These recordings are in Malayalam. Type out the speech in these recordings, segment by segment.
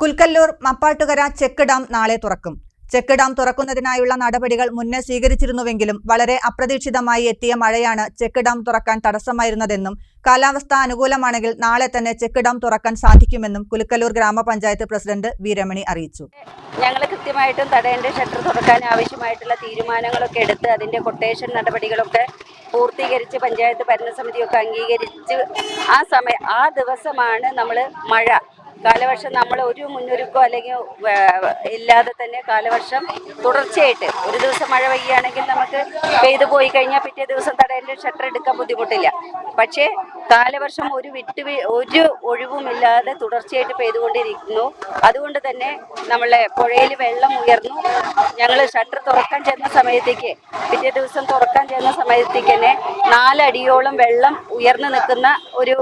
കുൽക്കല്ലൂർ മപ്പാട്ടുകര ചെക്ക് ഡാം നാളെ തുറക്കും. ചെക്ക് ഡാം തുറക്കുന്നതിനായുള്ള നടപടികൾ മുന്നേ സ്വീകരിച്ചിരുന്നുവെങ്കിലും വളരെ അപ്രതീക്ഷിതമായി എത്തിയ മഴയാണ് ചെക്ക് ഡാം തുറക്കാൻ തടസ്സമായിരുന്നതെന്നും കാലാവസ്ഥ അനുകൂലമാണെങ്കിൽ നാളെ തന്നെ ചെക്ക് ഡാം തുറക്കാൻ സാധിക്കുമെന്നും കുലുക്കല്ലൂർ ഗ്രാമപഞ്ചായത്ത് പ്രസിഡന്റ് വീരമണി അറിയിച്ചു. ഞങ്ങൾ കൃത്യമായിട്ടും തടയേണ്ട ഷട്ടർ തുറക്കാൻ ആവശ്യമായിട്ടുള്ള തീരുമാനങ്ങളൊക്കെ എടുത്ത് അതിന്റെ കൊട്ടേഷൻ നടപടികളൊക്കെ പൂർത്തീകരിച്ച് പഞ്ചായത്ത് ഭരണസമിതിയൊക്കെ അംഗീകരിച്ച് ആ സമയം ആ ദിവസമാണ് നമ്മൾ മഴ കാലവർഷം നമ്മൾ ഒരു മുന്നൊരുക്കോ അല്ലെങ്കിൽ ഇല്ലാതെ തന്നെ കാലവർഷം തുടർച്ചയായിട്ട് ഒരു ദിവസം മഴ പെയ്യുകയാണെങ്കിൽ നമുക്ക് പെയ്തു പോയി കഴിഞ്ഞാൽ പിറ്റേ ദിവസം തടയേണ്ട ഷട്ടർ എടുക്കാൻ ബുദ്ധിമുട്ടില്ല. പക്ഷേ കാലവർഷം ഒരു വിട്ടു ഒരു ഒഴിവുമില്ലാതെ തുടർച്ചയായിട്ട് പെയ്തുകൊണ്ടിരിക്കുന്നു. അതുകൊണ്ട് തന്നെ നമ്മളെ പുഴയിൽ വെള്ളം ഉയർന്നു. ഞങ്ങൾ ഷട്ടർ തുറക്കാൻ ചെന്ന സമയത്തേക്ക് പിറ്റേ ദിവസം തുറക്കാൻ ചെന്ന സമയത്തേക്ക് തന്നെ നാലടിയോളം വെള്ളം ഉയർന്നു നിൽക്കുന്ന ഒരു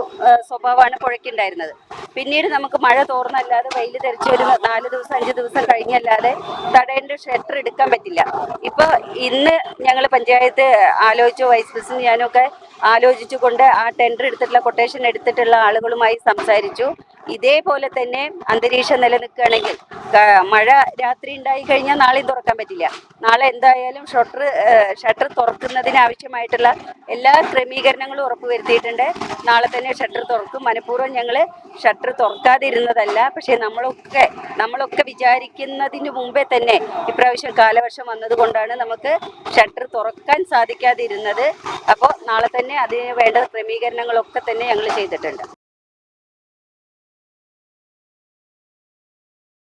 സ്വഭാവമാണ് പുഴയ്ക്കുണ്ടായിരുന്നത്. പിന്നീട് നമുക്ക് മഴ തോർന്നല്ലാതെ വെയിൽ തെറിച്ച് ഒരു നാല് ദിവസം അഞ്ച് ദിവസം കഴിഞ്ഞല്ലാതെ തടയന്റെ ഷട്ടർ എടുക്കാൻ പറ്റില്ല. ഇപ്പോൾ ഇന്ന് ഞങ്ങൾ പഞ്ചായത്ത് ആലോചിച്ചു വൈസ് പ്രസിഡന്റ് ഞാനൊക്കെ ആലോചിച്ചുകൊണ്ട് ആ ടെൻഡർ എടുത്തിട്ടുള്ള കൊട്ടേഷൻ എടുത്തിട്ടുള്ള ആളുകളുമായി സംസാരിച്ചു. ഇതേപോലെ തന്നെ അന്തരീക്ഷം നിലനിൽക്കുകയാണെങ്കിൽ മഴ രാത്രി ഉണ്ടായി കഴിഞ്ഞാൽ നാളെയും തുറക്കാൻ പറ്റില്ല. നാളെ എന്തായാലും ഷട്ടർ ഷട്ടർ തുറക്കുന്നതിന് ആവശ്യമായിട്ടുള്ള എല്ലാ ക്രമീകരണങ്ങളും ഉറപ്പുവരുത്തിയിട്ടുണ്ട്. നാളെ തന്നെ ഷട്ടർ തുറക്കും. മനഃപൂർവം ഞങ്ങൾ ഷട്ടർ തുറക്കാതിരുന്നതല്ല പക്ഷേ നമ്മളൊക്കെ നമ്മളൊക്കെ വിചാരിക്കുന്നതിന് മുമ്പേ തന്നെ ഇപ്രാവശ്യം കാലവർഷം വന്നതുകൊണ്ടാണ് നമുക്ക് ഷട്ടർ തുറക്കാൻ സാധിക്കാതിരുന്നത്. അപ്പോൾ നാളെ തന്നെ അതിന് വേണ്ട ക്രമീകരണങ്ങളൊക്കെ തന്നെ ഞങ്ങൾ ചെയ്തിട്ടുണ്ട്.